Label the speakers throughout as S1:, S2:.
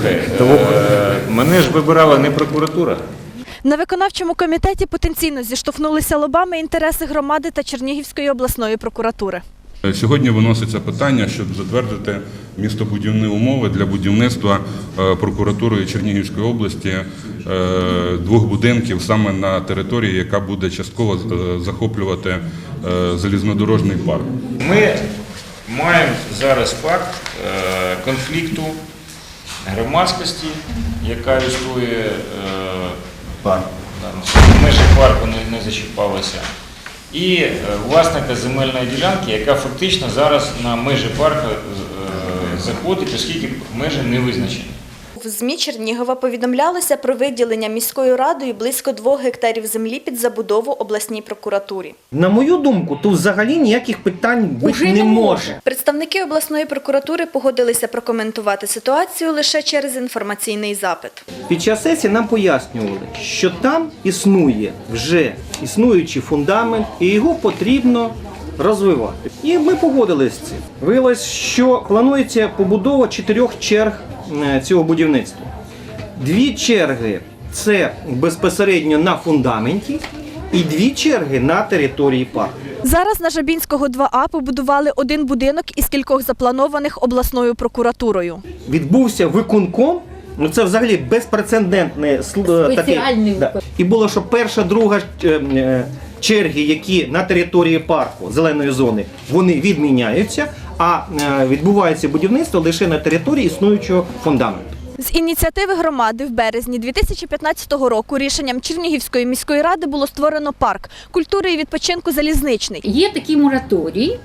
S1: Слухай, е, мене ж вибирала не прокуратура.
S2: На виконавчому комітеті потенційно зіштовхнулися лобами інтереси громади та Чернігівської обласної прокуратури.
S3: Сьогодні виноситься питання, щоб затвердити містобудівні умови для будівництва е, прокуратурою Чернігівської області е, двох будинків саме на території, яка буде частково захоплювати залізнодорожний парк.
S1: Ми маємо зараз факт конфлікту громадськості, яка існує в парк. Межі парку не, не зачіпалася. І е, власника земельної ділянки, яка фактично зараз на межі парку е, заходить, оскільки межі не визначені.
S2: В ЗМІ Чернігова повідомлялося про виділення міською радою близько двох гектарів землі під забудову обласній прокуратурі.
S4: На мою думку, тут взагалі ніяких питань бути
S5: Уже
S4: не може.
S2: Представники обласної прокуратури погодилися прокоментувати ситуацію лише через інформаційний запит.
S4: Під час сесії нам пояснювали, що там існує вже існуючий фундамент, і його потрібно розвивати. І ми погодилися з цим. Виявилось, що планується побудова чотирьох черг цього будівництва. Дві черги це безпосередньо на фундаменті, і дві черги на території парку.
S2: Зараз на Жабінського 2А побудували один будинок із кількох запланованих обласною прокуратурою.
S4: відбувся виконком. Ну це взагалі безпрецедентне е, Да. І було, що перша, друга е, е, черги, які на території парку зеленої зони, вони відміняються, а е, відбувається будівництво лише на території існуючого фундаменту.
S2: З ініціативи громади в березні 2015 року рішенням Чернігівської міської ради було створено парк культури і відпочинку залізничний.
S5: Є такий мораторій,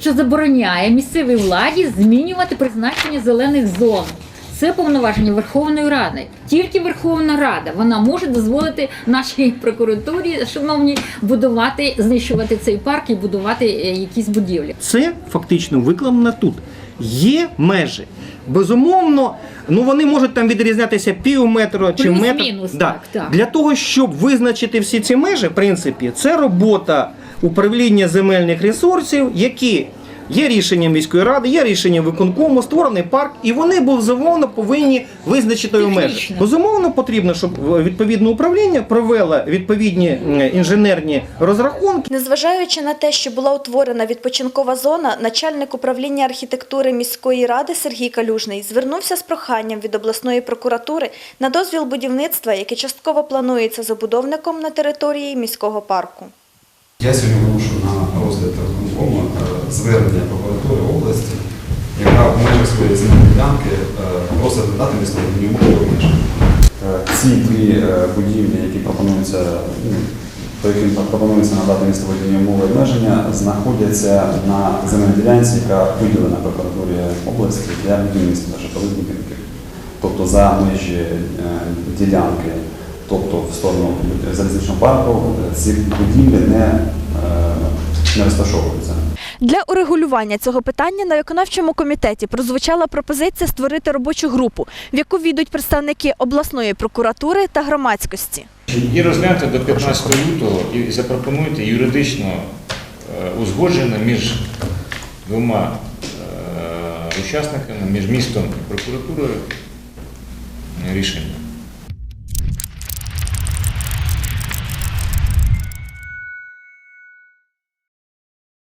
S5: що забороняє місцевій владі змінювати призначення зелених зон. Це повноваження Верховної Ради. Тільки Верховна Рада вона може дозволити нашій прокуратурі, шановні, будувати, знищувати цей парк і будувати е, якісь будівлі.
S4: Це фактично викладено тут. Є межі. Безумовно, ну вони можуть там відрізнятися пів метра чи метр.
S5: Плюс-мінус,
S4: Да.
S5: так, так.
S4: Для того, щоб визначити всі ці межі, в принципі, це робота управління земельних ресурсів, які є рішенням міської ради, є рішенням виконкому, створений парк, і вони безумовно повинні визначити його межі. Безумовно, потрібно, щоб відповідне управління провело відповідні е, інженерні розрахунки.
S2: Незважаючи на те, що була утворена відпочинкова зона, начальник управління архітектури міської ради Сергій Калюжний звернувся з проханням від обласної прокуратури на дозвіл будівництва, яке частково планується забудовником на території міського парку.
S6: Я сьогодні виношу на розгляд виконкому е, звернення прокуратури області, яка в межах своєї земельної ділянки е, просить надати містобудівні умови обмеження. Ці дві е, будівлі, які пропонуються, ну, по яким пропонується надати містобудівні умови обмеження, знаходяться на земельній ділянці, яка виділена прокуратурі області для будівництва житлових будинків. Тобто за межі е, ділянки, тобто в сторону залізничного парку, е, ці будівлі не, е, не розташовуються.
S2: Для урегулювання цього питання на виконавчому комітеті прозвучала пропозиція створити робочу групу, в яку війдуть представники обласної прокуратури та громадськості.
S1: І розгляньте до 15 лютого і запропонуйте юридично е, узгоджене між двома е, учасниками, між містом і прокуратурою е, рішення.